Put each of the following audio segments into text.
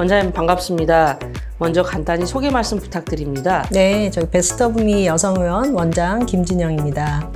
원장님 반갑습니다. 먼저 간단히 소개 말씀 부탁드립니다. 네, 저희 베스트 오브 미 여성 의원 원장 김진영입니다.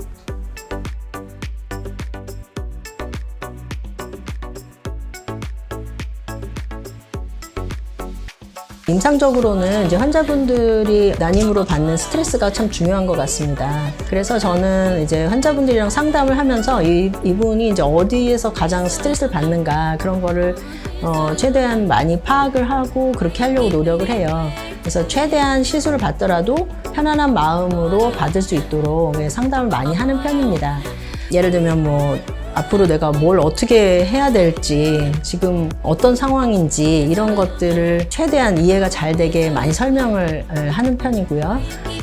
임상적으로는 이제 환자분들이 난임으로 받는 스트레스가 참 중요한 것 같습니다. 그래서 저는 이제 환자분들이랑 상담을 하면서 이, 이분이 이제 어디에서 가장 스트레스를 받는가 그런 거를 어, 최대한 많이 파악을 하고 그렇게 하려고 노력을 해요. 그래서 최대한 시술을 받더라도 편안한 마음으로 받을 수 있도록 예, 상담을 많이 하는 편입니다. 예를 들면 뭐 앞으로 내가 뭘 어떻게 해야 될지 지금 어떤 상황인지 이런 것들을 최대한 이해가 잘 되게 많이 설명을 에, 하는 편이고요.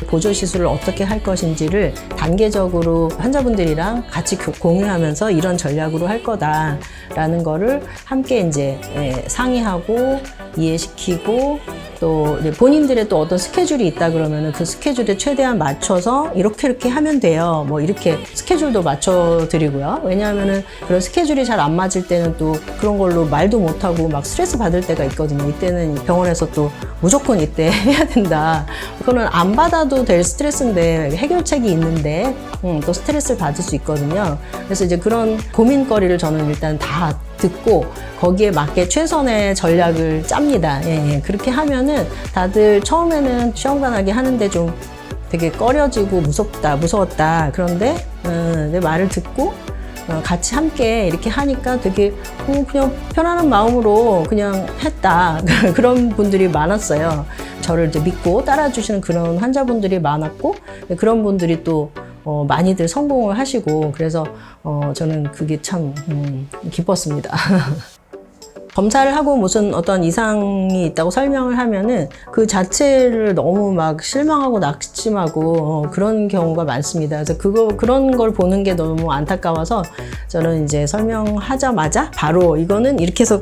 보조 시술을 어떻게 할 것인지를 단계적으로 환자분들이랑 같이 교- 공유하면서 이런 전략으로 할 거다라는 거를 함께 이제 예, 상의하고 이해시키고 또 이제 본인들의 또 어떤 스케줄이 있다 그러면은 그 스케줄에 최대한 맞춰서 이렇게 이렇게 하면 돼요. 뭐 이렇게 스케줄도 맞춰 드리고요. 왜냐하면은 그런 스케줄이 잘 안 맞을 때는 또 그런 걸로 말도 못 하고 막 스트레스 받을 때가 있거든요. 이때는 병원에서 또 무조건 이때 해야 된다. 그거는 안 받아도 될 스트레스인데 해결책이 있는데 음, 또 스트레스를 받을 수 있거든요. 그래서 이제 그런 고민거리를 저는 일단 다 듣고 거기에 맞게 최선의 전략을 짭니다. 예, 예. 그렇게 하면은 다들 처음에는 시험관하게 하는데 좀 되게 꺼려지고 무섭다, 무서웠다. 그런데 음, 내 말을 듣고 어, 같이 함께 이렇게 하니까 되게 어, 그냥 편안한 마음으로 그냥 했다. 그런 분들이 많았어요. 저를 이제 믿고 따라주시는 그런 환자분들이 많았고 그런 분들이 또 어, 많이들 성공을 하시고 그래서 어, 저는 그게 참 음, 기뻤습니다. 검사를 하고 무슨 어떤 이상이 있다고 설명을 하면은 그 자체를 너무 막 실망하고 낙심하고 어, 그런 경우가 많습니다. 그래서 그거 그런 걸 보는 게 너무 안타까워서 저는 이제 설명하자마자 바로 이거는 이렇게 해서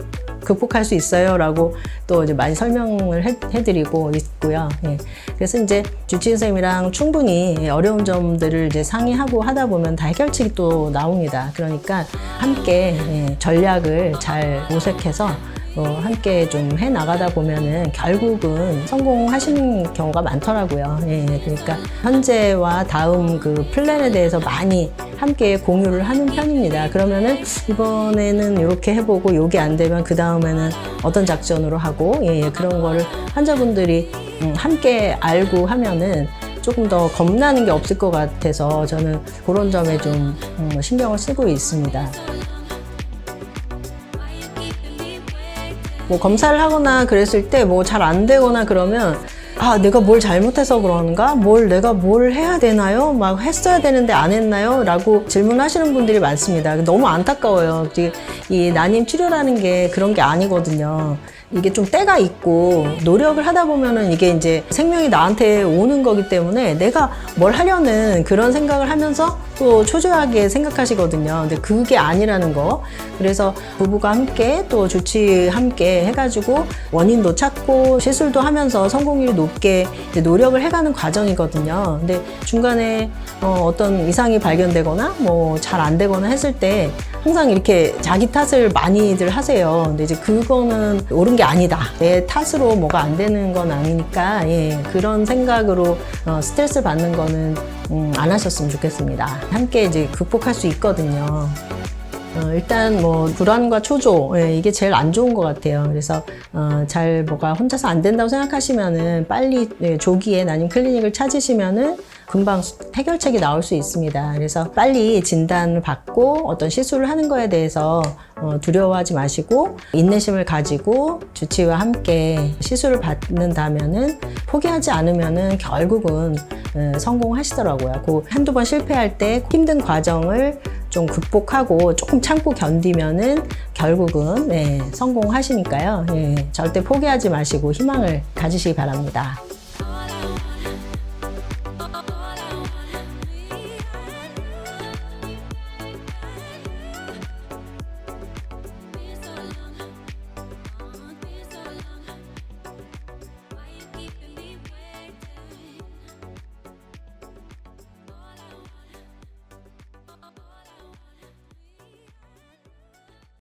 극복할 수 있어요라고 또 이제 많이 설명을 해, 해드리고 있고요. 예. 그래서 이제 주치의 선생님이랑 충분히 어려운 점들을 이제 상의하고 하다 보면 다 해결책이 또 나옵니다. 그러니까 함께 예, 전략을 잘 모색해서 어, 함께 좀 해 나가다 보면은 결국은 성공하시는 경우가 많더라고요. 예, 그러니까 현재와 다음 그 플랜에 대해서 많이 함께 공유를 하는 편입니다. 그러면은 이번에는 이렇게 해보고 요게 안 되면 그 다음에는 어떤 작전으로 하고 예, 예, 그런 거를 환자분들이 음, 함께 알고 하면은 조금 더 겁나는 게 없을 것 같아서 저는 그런 점에 좀 음, 신경을 쓰고 있습니다. 뭐 검사를 하거나 그랬을 때 뭐 잘 안 되거나 그러면 아 내가 뭘 잘못해서 그런가? 뭘 내가 뭘 해야 되나요? 막 했어야 되는데 안 했나요? 라고 질문하시는 분들이 많습니다. 너무 안타까워요. 이 난임 치료라는 게 그런 게 아니거든요 이게 좀 때가 있고 노력을 하다 보면은 이게 이제 생명이 나한테 오는 거기 때문에 내가 뭘 하려는 그런 생각을 하면서 또 초조하게 생각하시거든요. 근데 그게 아니라는 거. 그래서 부부가 함께 또 조치 함께 해가지고 원인도 찾고 시술도 하면서 성공률이 높게 노력을 해가는 과정이거든요. 근데 중간에 어, 떤 이상이 발견되거나 뭐 잘 안 되거나 했을 때 항상 이렇게 자기 탓을 많이들 하세요. 근데 이제 그거는 옳은 게 아니다. 내 탓으로 뭐가 안 되는 건 아니니까 예, 그런 생각으로 어, 스트레스 받는 거는 음, 안 하셨으면 좋겠습니다. 함께 이제 극복할 수 있거든요. 어, 일단 뭐 불안과 초조 예, 이게 제일 안 좋은 것 같아요. 그래서 어, 잘 뭐가 혼자서 안 된다고 생각하시면은 빨리 예, 조기에 난임 클리닉을 찾으시면은 금방 수- 해결책이 나올 수 있습니다. 그래서 빨리 진단을 받고 어떤 시술을 하는 거에 대해서 어, 두려워하지 마시고 인내심을 가지고 주치의와 함께 시술을 받는다면은 포기하지 않으면은 결국은 어, 성공하시더라고요. 그 한두 번 실패할 때 힘든 과정을 좀 극복하고 조금 참고 견디면은 결국은 네, 성공하시니까요. 예, 절대 포기하지 마시고 희망을 가지시기 바랍니다.